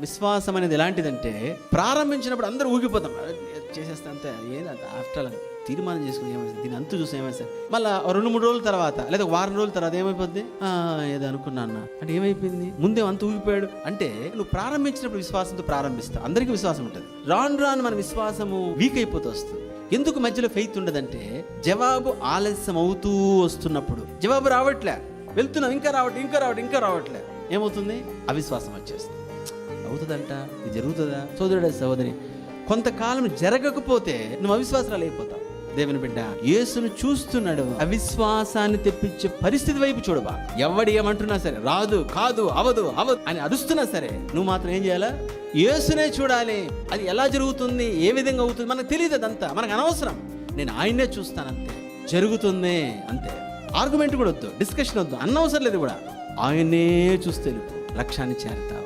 విశ్వాసం అనేది ఎలాంటిదంటే ప్రారంభించినప్పుడు అందరూ ఊగిపోతాం. చేసేస్తే అంతే ఏదంత ఆఫ్టర్ ఆల్ తీర్మానం చేసుకుని ఏమైంది దీని అంతు చూసి ఏమైంది సార్. మళ్ళీ రెండు మూడు రోజుల తర్వాత లేదా వారం రోజుల తర్వాత ఏమైపోద్ది? ఏదో అనుకున్నా అన్న. అంటే ఏమైపోయింది? ముందే అంత ఊగిపోయాడు. అంటే నువ్వు ప్రారంభించినప్పుడు విశ్వాసంతో ప్రారంభిస్తావు. అందరికీ విశ్వాసం ఉంటుంది. రాను రాను మన విశ్వాసము వీక్ అయిపోతూ వస్తుంది. ఎందుకు మధ్యలో ఫెయిత్ ఉండదంటే జవాబు ఆలస్యం అవుతూ వస్తున్నప్పుడు. జవాబు రావట్లే. వెళ్తున్నాం ఇంకా రావట్లే ఇంకా రావట్లే ఇంకా రావట్లే. ఏమవుతుంది? అవిశ్వాసం వచ్చేస్తుంది. అవుతుందంట? ఇది జరుగుతుందా? సోదరుడు సహోదరి కొంతకాలం జరగకపోతే నువ్వు అవిశ్వాసాలు అయిపోతావు దేవుని బిడ్డ యేసును చూస్తున్నాడు. అవిశ్వాసాన్ని తెప్పించే పరిస్థితి వైపు చూడబా ఎవడు ఏమంటున్నా సరే రాదు కాదు అవదు అవదు అని అరుస్తున్నా సరే నువ్వు మాత్రం ఏం చేయాలా? యేసునే చూడాలి. అది ఎలా జరుగుతుంది? ఏ విధంగా అవుతుంది? మనకు తెలియదు అదంతా. మనకు అనవసరం. నేను ఆయన్నే చూస్తాను అంతే జరుగుతుంది అంతే. ఆర్గ్యుమెంట్ కూడా వద్దు డిస్కషన్ వద్దు అన్నవసరం లేదు కూడా. ఆయనే చూస్తే వెళ్ళిపో. లక్ష్యాన్ని చేరతా